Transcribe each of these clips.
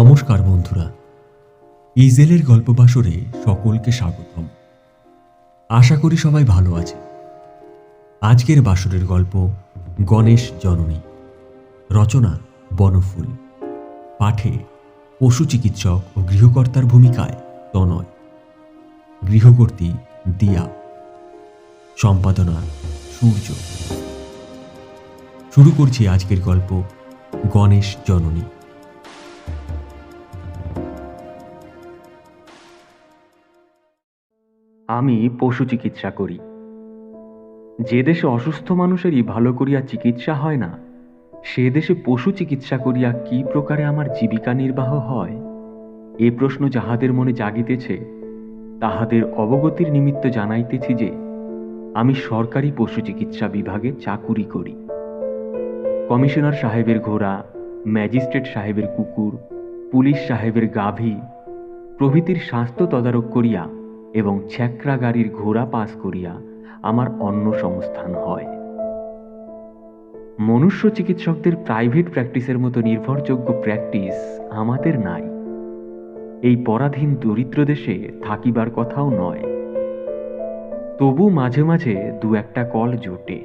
নমস্কার বন্ধুরা। ইজেলের গল্প বাসরে সকলকে স্বাগতম। আশা করি সবাই ভালো আছে। আজকের বাসরের গল্প গণেশ জননী। রচনা বনফুল। পাঠে পশু চিকিৎসক ও গৃহকর্তার ভূমিকায় তনয়। গৃহকর্তী দিয়া। সম্পাদনা সূর্য। শুরু করছি আজকের গল্প গণেশ জননী। আমি পশু চিকিৎসা করি। যে দেশে অসুস্থ মানুষেরই ভালো করিয়া চিকিৎসা হয় না, সে দেশে পশু চিকিৎসা করিয়া কি প্রকারে আমার জীবিকা নির্বাহ হয়? এ প্রশ্ন যাহাদের মনে জাগিতেছে, তাহাদের অবগতির নিমিত্ত জানাইতেছি যে, আমি সরকারি পশু চিকিৎসা বিভাগে চাকুরি করি। কমিশনার সাহেবের ঘোড়া, ম্যাজিস্ট্রেট সাহেবের কুকুর, পুলিশ সাহেবের গাভী প্রভৃতির স্বাস্থ্য তদারক করিয়া এবং ছ্যাকরা গাড়ির ঘোড়া পাস করিয়া আমার অন্য সংস্থান হয়। মনুষ্য চিকিৎসকদের প্রাইভেট প্র্যাকটিসের মতো নির্ভরযোগ্য প্র্যাকটিস আমাদের নাই। এই পরাধীন দরিদ্র দেশে থাকিবার কথাও নয়। তবু মাঝে মাঝে দু একটা কল জোটে।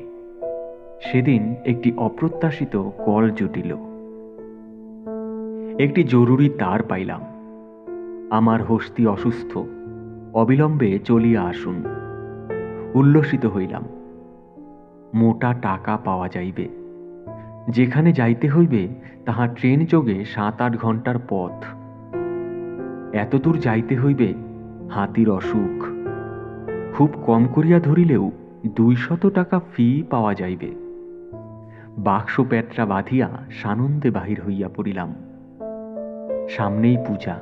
সেদিন একটি অপ্রত্যাশিত কল জুটিল। একটি জরুরি তার পাইলাম। আমার হস্তি অসুস্থ। অবিলম্বে চলিয়া আসুন। উল্লসিত হইলাম। মোটা টাকা পাওয়া যাইবে। যেখানে যাইতে হইবে, তাহা ট্রেন যোগে সাত আট ঘণ্টার পথ। এতদূর যাইতে হইবে, হাতির অসুখ। খুব কম করিয়া ধরিলেও দুইশত টাকা ফি পাওয়া যাইবে। বাক্স প্যাটরা বাঁধিয়া সানন্দে বাহির হইয়া পড়িলাম। সামনেই পূজা।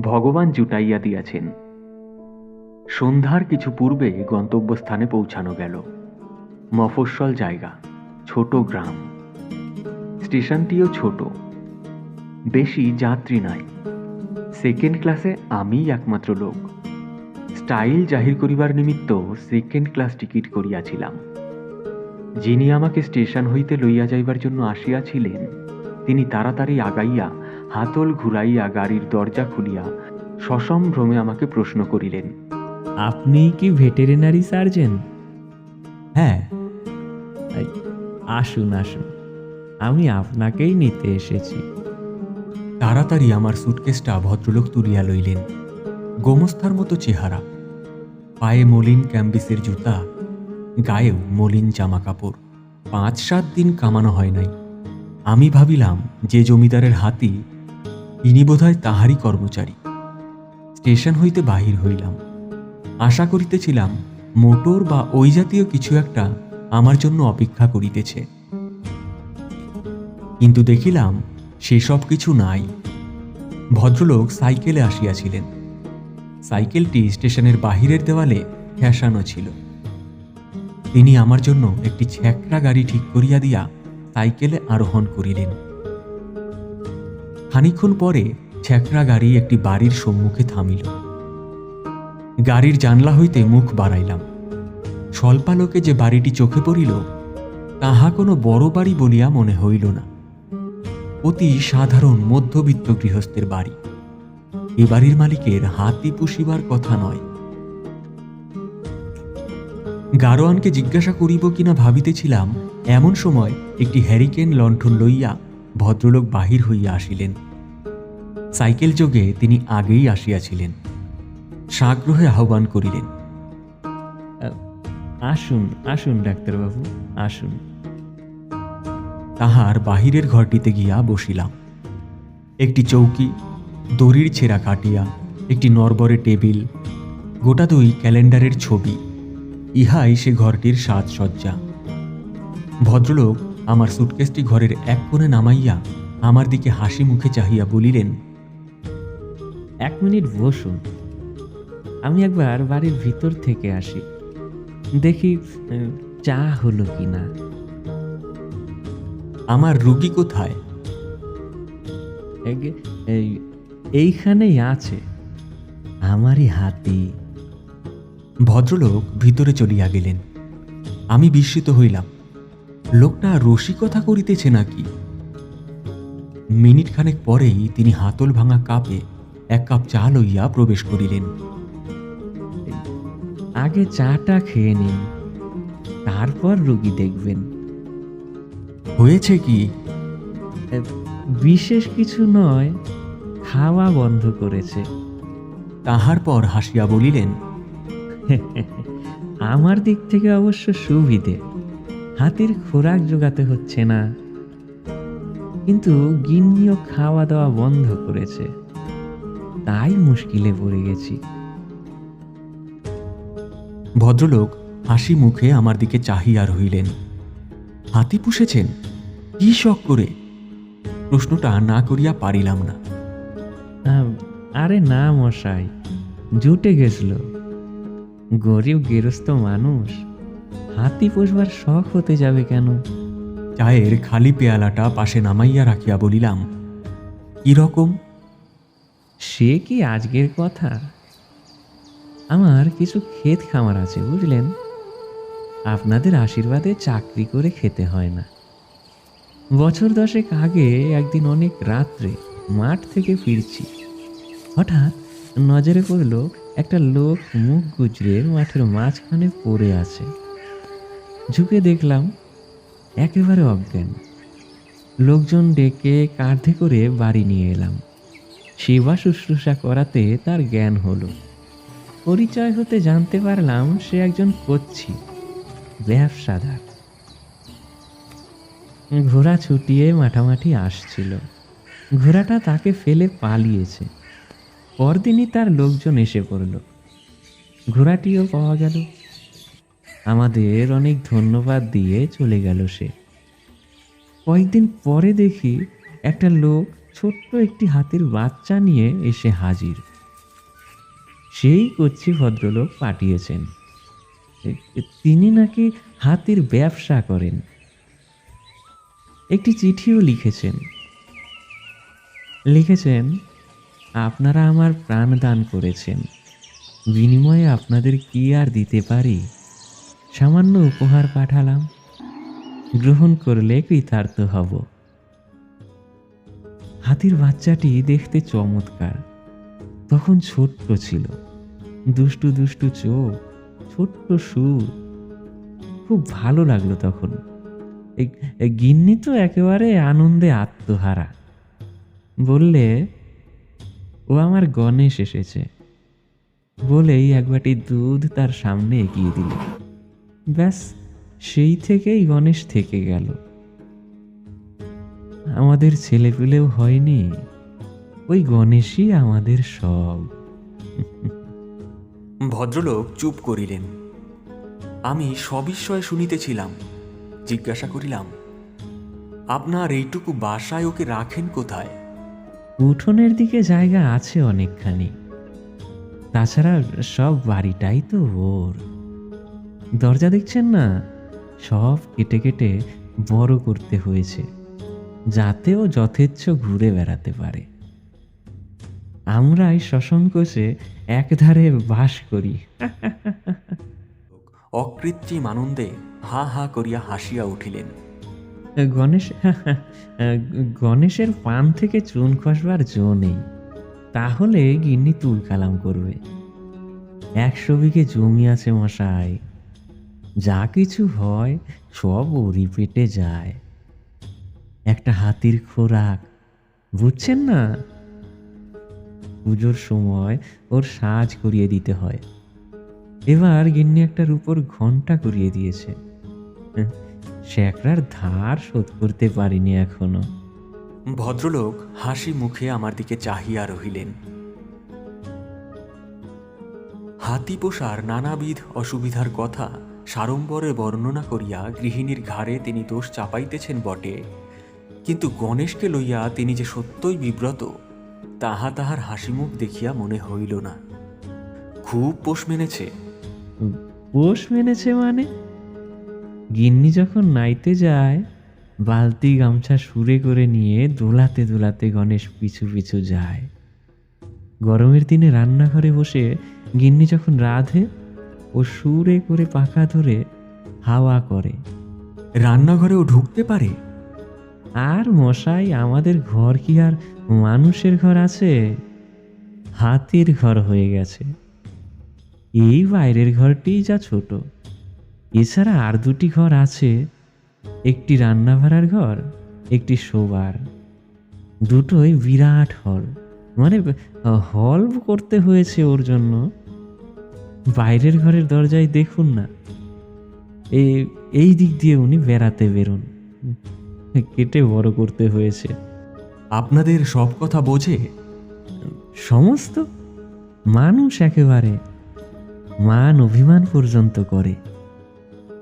ভগবান জুটাইয়া দিয়াছেন। সন্ধ্যার কিছু পূর্বে গন্তব্যস্থানে পৌঁছানো গেল। মফস্বল জায়গা, ছোট গ্রাম। স্টেশনটিও ছোট। বেশি যাত্রী নাই। সেকেন্ড ক্লাসে আমিই একমাত্র লোক। স্টাইল জাহির করিবার নিমিত্ত সেকেন্ড ক্লাস টিকিট করিয়াছিলাম। যিনি আমাকে স্টেশন হইতে লইয়া যাইবার জন্য আসিয়াছিলেন, তিনি তাড়াতাড়ি আগাইয়া হাতল ঘুরাইয়া গাড়ির দরজা খুলিয়া সসম্ভ্রমে আমাকে প্রশ্ন করিলেন আপনি কি ভেটেরিনারি সার্জন? হ্যাঁ। আসুন আসুন। আমি আপনাকেই নিতে এসেছি। তাড়াতাড়ি আমার সুটকেসটা ভদ্রলোক তুলিয়া লইলেন। গোমস্থার মতো চেহারা। পায়ে মলিন ক্যাম্বিসের জুতা গায়েও মলিন জামা কাপড় পাঁচ সাত দিন কামানো হয় নাই। আমি ভাবিলাম যে জমিদারের হাতি ইনি বোধহয় তাহারই কর্মচারী। স্টেশন হইতে বাহির হইলাম। আশা করিতেছিলাম, মোটর বা ওই জাতীয় কিছু একটা আমার জন্য অপেক্ষা করিতেছে। কিন্তু দেখিলাম, সেসব কিছু নাই। ভদ্রলোক সাইকেলে আসিয়াছিলেন। সাইকেলটি স্টেশনের বাহিরের দেওয়ালে ঠেসানো ছিল। তিনি আমার জন্য একটি ছ্যাকরা গাড়ি ঠিক করিয়া দিয়া সাইকেলে আরোহণ করিলেন। খানিক্ষণ পরে ছ্যাকরা গাড়ি একটি বাড়ির সম্মুখে থামিল। গাড়ির জানলা হইতে মুখ বাড়াইলাম। স্বল্পালোকে যে বাড়িটি চোখে পড়িল, তাহা কোনো বড় বাড়ি বলিয়া মনে হইল না। অতি সাধারণ মধ্যবিত্ত গৃহস্থের বাড়ি। এ বাড়ির মালিকের হাতি পুষিবার কথা নয়। গারোয়ানকে জিজ্ঞাসা করিব কিনা ভাবিতেছিলাম, এমন সময় একটি হ্যারিকেন লণ্ঠন লইয়া ভদ্রলোক বাহির হইয়া আসিলেন। সাইকেল যোগে তিনি আগেই আসিয়াছিলেন। সাগ্রহে আহ্বান করিলেন। আসুন আসুন ডাক্তারবাবু আসুন। তাহার বাহিরের ঘরটিতে গিয়া বসিলাম। একটি চৌকি দড়ির ছেঁড়া কাটিয়া একটি নরবরে টেবিল গোটা দুই ক্যালেন্ডারের ছবি ইহাই সে ঘরটির সাজসজ্জা। ভদ্রলোক আমার সুটকেসটি ঘরের এক কোণে নামাইয়া আমার দিকে হাসি মুখে চাহিয়া বলিলেন এক মিনিট বসুন। আমি একবার বাড়ির ভিতর থেকে আসি। দেখি চা হলো কি না আমার রুগী কোথায়? এইখানেই আছে। আমারই হাতি। ভদ্রলোক ভিতরে চলিয়া গেলেন। আমি বিস্মিত হইলাম। লোকটা রসিকতা করিতেছে নাকি? মিনিট খানেক পরেই তিনি হাতল ভাঙা কাপে এক কাপ চা লইয়া প্রবেশ করিলেন। আগে চাটা খেয়ে নিন তারপর রুগী দেখবেন। হয়েছে কি? বিশেষ কিছু নয় খাওয়া বন্ধ করেছে। তাহার পর হাসিয়া বলিলেন আমার দিক থেকে অবশ্য সুবিধে হাতির খোরাক জোগাতে হচ্ছে না। কিন্তু গিন্নিও খাওয়া দাওয়া বন্ধ করেছে তাই মুশকিলে পড়ে গেছি। ভদ্রলোক হাসি মুখে আমার দিকে চাহিয়া রহিলেন। হাতি পুষেছেন? কি শখ করে? প্রশ্নটা না করিয়া পারিলাম না। আরে না মশাই জুটে গেছিল। গরিব গেরস্ত মানুষ হাতি পুষবার শখ হতে যাবে কেন? চায়ের খালি পেয়ালাটা পাশে নামাইয়া রাখিয়া বলিলাম কি রকম? সে কি আজকের কথা? আমার কিছু ক্ষেত খামার আছে, বুঝলেন? আপনাদের আশীর্বাদে চাকরি করে খেতে হয় না। বছর দশেক আগে একদিন অনেক রাত্রে মাঠ থেকে ফিরছি। হঠাৎ নজরে পড়ল, একটা লোক মুখ গুজরে মাঠের মাঝখানে পড়ে আছে। ঝুঁকে দেখলাম, একেবারে অজ্ঞান। লোকজন ডেকে কাঁধে করে বাড়ি নিয়ে এলাম। সেবা শুশ্রূষা করাতে তার জ্ঞান হলো। পরিচয় হতে জানতে পারলাম সে একজন কচ্ছি, ব্যবসাদার। ঘোড়া ছুটিয়ে মাঠামাঠি আসছিল। ঘোড়াটা তাকে ফেলে পালিয়েছে। পরদিনই তার লোকজন এসে পড়ল। ঘোড়াটিও পাওয়া গেল। আমাদের অনেক ধন্যবাদ দিয়ে চলে গেল সে। কয়েকদিন পরে দেখি একটা লোক ছোট্ট একটি হাতির বাচ্চা নিয়ে এসে হাজির। সেই কচ্ছি ভদ্রলোক পাঠিয়েছেন। তিনি নাকি হাতির ব্যবসা করেন। একটি চিঠিও লিখেছেন। লিখেছেন, আপনারা আমার প্রাণ দান করেছেন। বিনিময়ে আপনাদের কি আর দিতে পারি? সামান্য উপহার পাঠালাম। গ্রহণ করলে কৃতার্থ হব। হাতির বাচ্চাটি দেখতে চমৎকার, তখন ছোট্ট ছিল। দুষ্টু দুষ্টু চোখ, ছোট্ট সুর। খুব ভালো লাগল তখন। গিন্নি তো একেবারে আনন্দে আত্মহারা। বললে, ও আমার গণেশ এসেছে। বলেই এক বাটি দুধ তার সামনে এগিয়ে দিল। ব্যাস, সেই থেকেই গণেশ থেকে গেল। আমাদের ছেলেপুলেও হয়নি। ওই গণেশই আমাদের সব। ভদ্রলোক চুপ করিলেন। আমি সবিস্ময়ে শুনিতেছিলাম, জিজ্ঞাসা করিলাম, আপনার এইটুকু বাসায় ওকে রাখেন কোথায়? উঠোনের দিকে জায়গা আছে অনেকখানি। তাছাড়া সব বাড়িটাই তো ওর। দরজা দেখছেন না? সব কেটে কেটে বড় করতে হয়েছে যাতে ও যথেচ্ছ ঘুরে বেড়াতে পারে। আমরাই সসংকোচে একধারে বাস করি। অকৃত্রিম আনন্দে হা হা করিয়া হাসিয়া উঠিলেন। গণেশ গণেশের পান থেকে চুন খসবার জো নেই। তাহলে গিন্নি তুল কালাম করবে। একশো বিঘে জমি আছে মশাই। যা কিছু হয় সব ওরি পেটে যায়। একটা হাতির খোরাক বুঝছেন না? পুজোর সময় ওর সাজ করিয়ে দিতে হয়। এবার গিন্নি একটা রূপোর ঘণ্টা করিয়ে দিয়েছে। সে শ্যাকরার ধার শোধ করতে পারিনি এখনও। ভদ্রলোক হাসি মুখে আমার দিকে চাহিয়া রহিলেন। হাতি পোষার নানাবিধ অসুবিধার কথা সাড়ম্বরে বর্ণনা করিয়া গৃহিণীর ঘাড়ে তিনি দোষ চাপাইতেছেন বটে। কিন্তু গণেশকে লইয়া তিনি যে সত্যই বিব্রত তাহা তাহার হাসিমুখ দেখিয়া মনে হইল না। খুব পোষ মেনেছে। পোষ মেনেছে মানে? গিন্নি যখন নাইতে যায় বালতি গামছা সুরে করে নিয়ে দোলাতে দোলাতে গণেশ পিছু পিছু যায়। গরমের দিনে রান্নাঘরে বসে গিন্নি যখন রাধে ও সুরে করে পাখা ধরে হাওয়া করে। রান্নাঘরেও ঢুকতে পারে? আর মশাই, আমাদের ঘর কি আর মানুষের ঘর আছে? হাতির ঘর হয়ে গেছে। এই বাইরের ঘরটি যা ছোট। এছাড়া আর দুটি ঘর আছে। একটি রান্না ভাড়ার ঘর, একটি শোবার। দুটোই বিরাট হল। মানে হল করতে হয়েছে ওর জন্য। বাইরের ঘরের দরজায় দেখুন না। এই দিক দিয়ে উনি বেড়াতে বেরোন। কেটে বড় করতে হয়েছে। আপনাদের সব কথা বোঝে? সমস্ত মানুষ একেবারে মান অভিমান পর্যন্ত করে।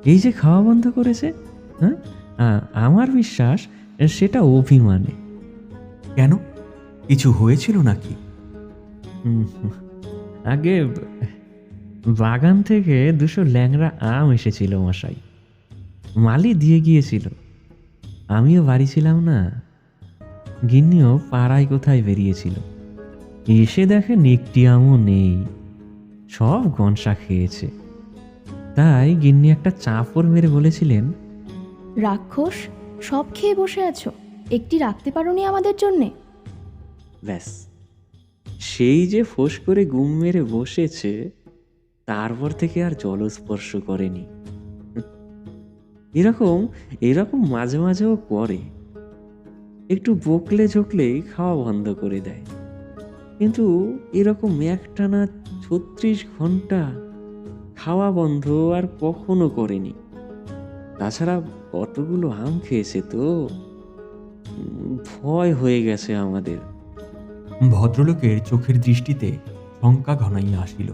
এই যে খাওয়া বন্ধ করেছে হ্যাঁ? আমার বিশ্বাস সেটা অভিমানে। কেন? কিছু হয়েছিল নাকি? আগে বাগান থেকে দুশো ল্যাংরা আম এসেছিল মশাই। মালি দিয়ে গিয়েছিল। আমিও বাড়ি ছিলাম না। গিন্নিও পাড়ায় কোথায় বেরিয়েছিল? এসে দেখেন একটি আমও নেই। সব গনসা খেয়েছে। তাই গিন্নি একটা চাপড় মেরে বলেছিলেন রাক্ষস সব খেয়ে বসে আছো। একটি রাখতে পারোনি আমাদের জন্যে। ব্যাস। সেই যে ফোঁস করে গুম মেরে বসেছে তারপর থেকে আর জলস্পর্শ করেনি। এরকম এরকম মাঝে মাঝেও করে। একটু বকলে ঝকলেই খাওয়া বন্ধ করে দেয়। কিন্তু এরকম একটানা ছত্রিশ ঘণ্টা খাওয়া বন্ধ আর কখনো করেনি। তাছাড়া কতগুলো আম খেয়েছে তো? ভয় হয়ে গেছে আমাদের। ভদ্রলোকের চোখের দৃষ্টিতে শঙ্কা ঘনাইয়া আসিল।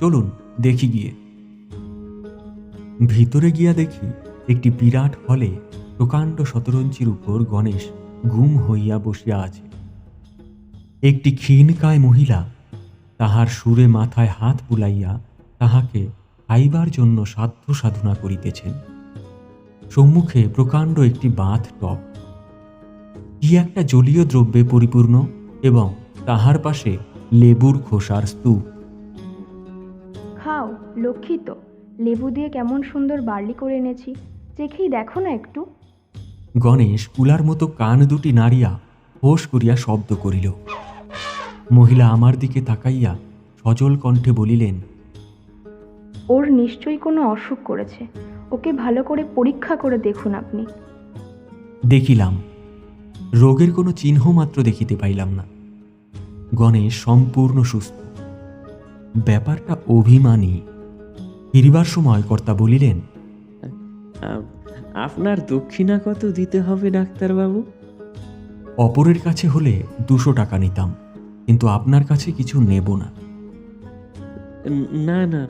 চলুন, দেখি গিয়ে। ভিতরে গিয়া দেখি একটি বিরাট হলে প্রকাণ্ড শতরঞ্চির উপর গণেশ গুম হইয়া বসিয়া আছে। একটি ক্ষীণকায় মহিলা তাহার সুরে মাথায় হাত বুলাইয়া তাহাকে খাইবার জন্য সাধ্য সাধনা করিতেছেন। সম্মুখে প্রকাণ্ড একটি বাঁধ টপ। কি একটা জলীয় দ্রব্যে পরিপূর্ণ এবং তাহার পাশে লেবুর খোসার স্তূপ। খাও, লক্ষ্মী তো। লেবু দিয়ে কেমন সুন্দর বার্লি করে এনেছি। চেখেই দেখো না একটু। গণেশ কুলার মতো কান দুটি নাড়িয়া হোস করিয়া শব্দ করিল। মহিলা আমার দিকে তাকাইয়া সজল কণ্ঠে বলিলেন ওর নিশ্চয়ই কোনো অসুখ করেছে। ওকে ভালো করে পরীক্ষা করে দেখুন আপনি। দেখিলাম। রোগের কোনো চিহ্ন মাত্র দেখিতে পাইলাম না। গণেশ সম্পূর্ণ সুস্থ। ব্যাপারটা অভিমানী। ফিরিবার সময় কর্তা বলিলেন আপনার দক্ষিণা কত দিতে হবে ডাক্তারবাবু? অপরের কাছে হলে দুশো টাকা নিতাম কিন্তু আপনার কাছে কিছু নেব না। না না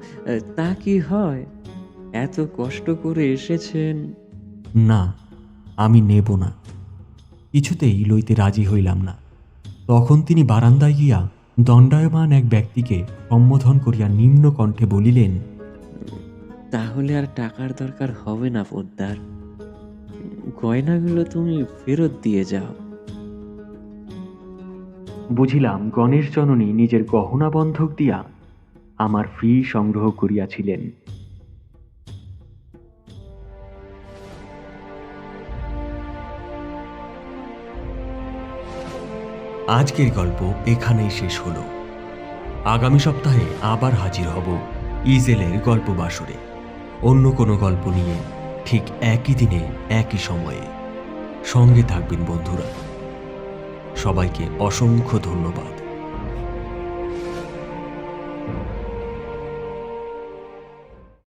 তা কি হয়? এত কষ্ট করে এসেছেন। না আমি নেব না। কিছুতেই লইতে রাজি হইলাম না। তখন তিনি বারান্দায় গিয়া দণ্ডায়মান এক ব্যক্তিকে সম্বোধন করিয়া নিম্ন কণ্ঠে বলিলেন তাহলে আর টাকার দরকার হবে না পোদ্দার। গয়নাগুলো তুমি ফেরত দিয়ে যাও। বুঝিলাম গণেশ জননী নিজের গহনা বন্ধক দিয়া আমার ফি সংগ্রহ করিয়াছিলেন। আজকের গল্প এখানেই শেষ হলো। আগামী সপ্তাহে আবার হাজির হব ইজেলের গল্প বাসরে অন্য কোনো গল্প নিয়ে ঠিক একই দিনে, একই সময়ে সঙ্গে থাকবেন বন্ধুরা। সবাইকে অসংখ্য ধন্যবাদ।